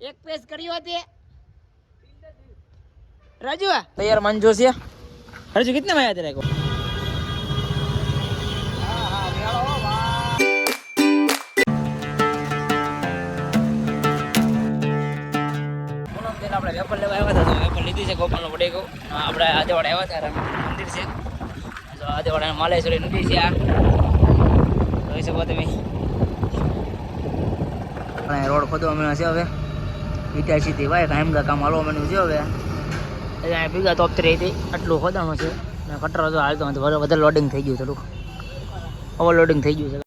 એક પેજ કર્યો હતી. રાજુ તૈયાર મન જોશે રાજુ કેટલા માં યાદ રાખો આપણે વેપર લેવા આવ્યા હતા વેપર લીધી છે ગોપાલનો વડે આપણે આજે વાળા આવ્યા હતા મંદિર છે. તો આદેવાડા માલેશ્વરી નદી છે આ. જોઈ શકો તમે. રોડ ખોદવા મળ્યો છે હવે. ઇટાચીથી વાય કાયમદા કામ હાલવા માંડ્યું છે હવે. એટલે અહીંયા ભેગા તોપતરી હતી આટલું ખોદાણું છે. ને કટરો જો હાલતો વધારે લોડિંગ થઈ ગયું થોડુંક ઓવરલોડિંગ થઈ ગયું છે.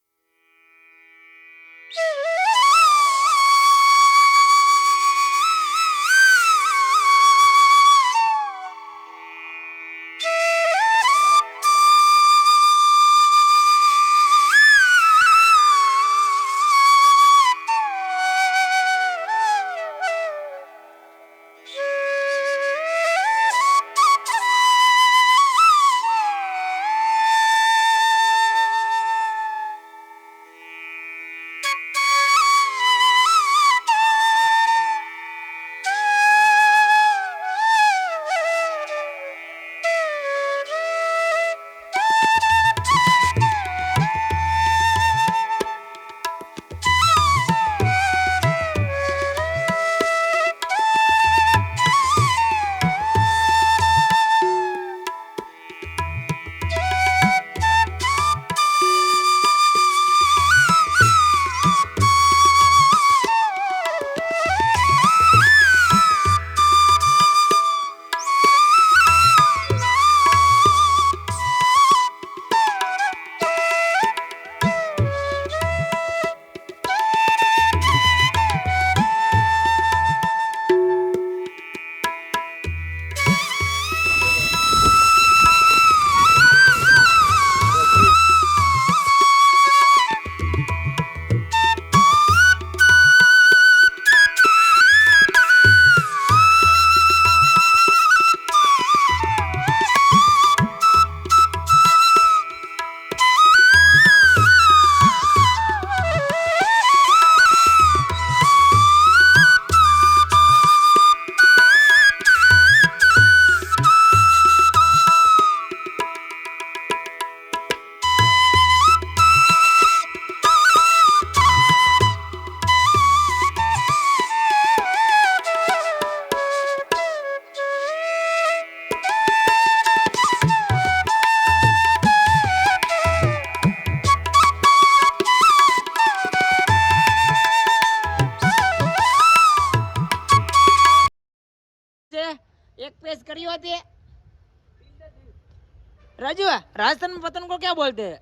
राजू राजस्थान में पतंग को क्या बोलते हैं?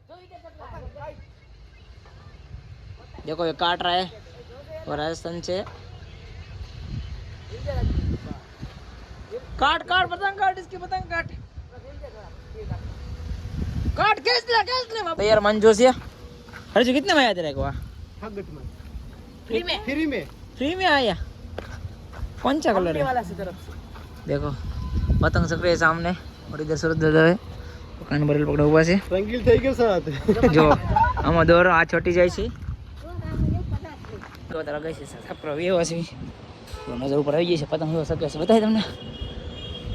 देखो ये काट रहा है और राजस्थान से। काट काट पतंग काट इसकी पतंग काट। काट कैस ले कैस ले तो यार मंजू से राजू कितने में आया तेरे को? फ्री में? फ्री में। फ्री में आया? कौन सा कलर है? वाला से तरफ़ से। देखो पतंग सफ़ेद है सामने और इधर सूरज दादा है કાન ભરેલ પકડો ઊભા છે. રંગીલ થઈ ગયો સાથ જો આમાં દોરો આ છોટી જાય છે. તો તારા ગઈ છે સાપરો એવો છે નજર ઉપર આવી ગઈ છે પતંગ એવો શકે છે બતાવી તમને.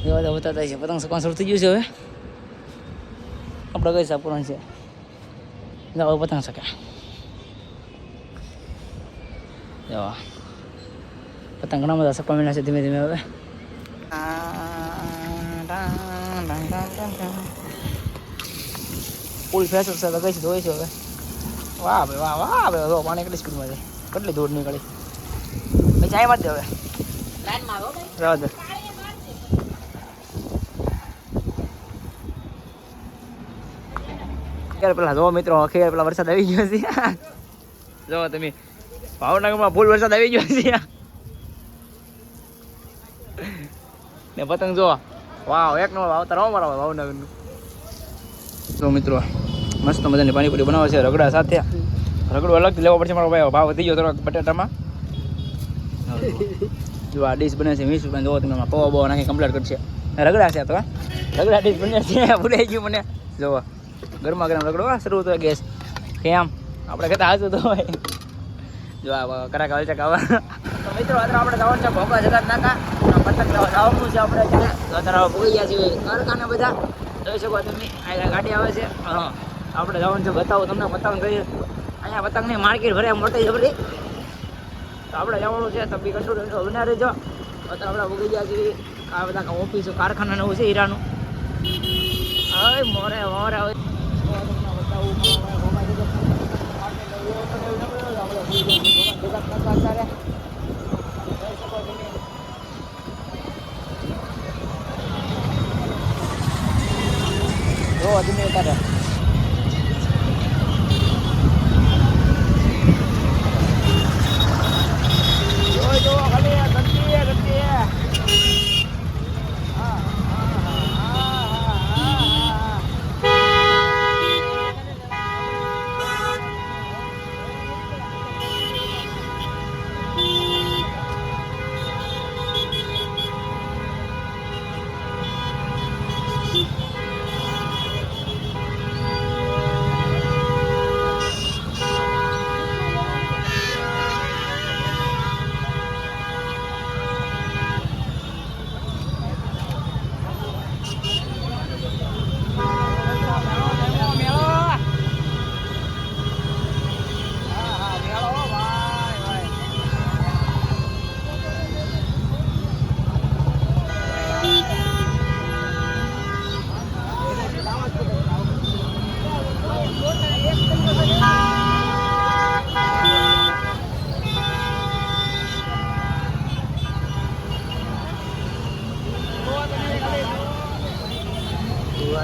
એવા તો બતાતા છે પતંગ સકવા શરૂ થઈ ગયું છે હવે. આપણે ગઈ છે પૂરણ છે. જાઓ પતંગ શકે જો પતંગ ઘણા બધા સકવા મળ્યા છે ધીમે ધીમે હવે. ફૂલ ફેશન છે તો કઈ ધોઈ છે હવે. વાહ ભાઈ વાહ વાહ ભાઈ જો પાણી કેટલી સ્પીડમાં છે. કેટલી દૂર નીકળી. ભાઈ ચાય મારી દે હવે. જવા દે. પેલા જો મિત્રો ખેર પેલા વરસાદ આવી ગયો છે. જો તમે ભાવનગરમાં ફૂલ વરસાદ આવી ગયો છે. ને પતંગ જો. વાવ એક નો વાવતર મારા ભાવનગરનું. જો મિત્રો મસ્ત મજાની પાણીપુરી બનાવે છે, રગડા સાથે. રગડો અલગથી લેવો પડશે, મારો ભાઈ. ભાવ વધી ગયો થોડોક બટાટામાં. જો આ ડીશ બને છે વીસ રૂપિયા જોવો તમે પવા બવા નાખી કમ્પ્લીટ કરશે. રગડા છે તો રગડા ડીશ બન્યા છે, ભૂલાઈ ગયું મને. જોવો ગરમા ગરમ રગડો શરૂ થયો ગેસ. કેમ? આપણે કહેતા હાજર તો ભાઈ જો આ કરા કાલ છે કાવા તો મિત્રો, અત્યારે આપણે જવાનું છે ભોગા જગત નાકા પતંગ જવાનું છે આપણે અત્યારે. ગયા છીએ કારખાને બધા. જોઈ શકો તમે, આ ગાડી આવે છે. હા. આપણે જવાનું છે, બતાવો, તમને પતંગ કહીએ. અહીંયા પતંગની માર્કેટ ભરે મોટી જબરી. તો આપણે જવાનું છે, તો બી કંટ્રોલ બના રહેજો અત્યારે આપણે ઉગી ગયા છીએ આ બધા ઓફિસો કારખાના એવું છે, હીરાનું. હવે મોરે મોરે, હવે. જો તમે તારે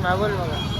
દસમાં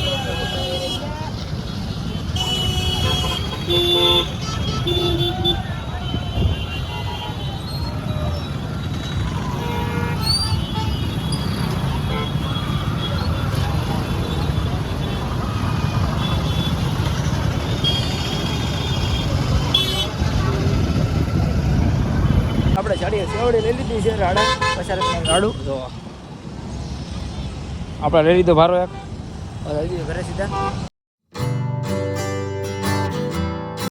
જાડીએ સેવડી લઈ લીધી છે રાડે. પચાસ રાડું. જો. આપણે લઈ લીધો ભારો એક. લઈ લીધો ઘરે સીધા.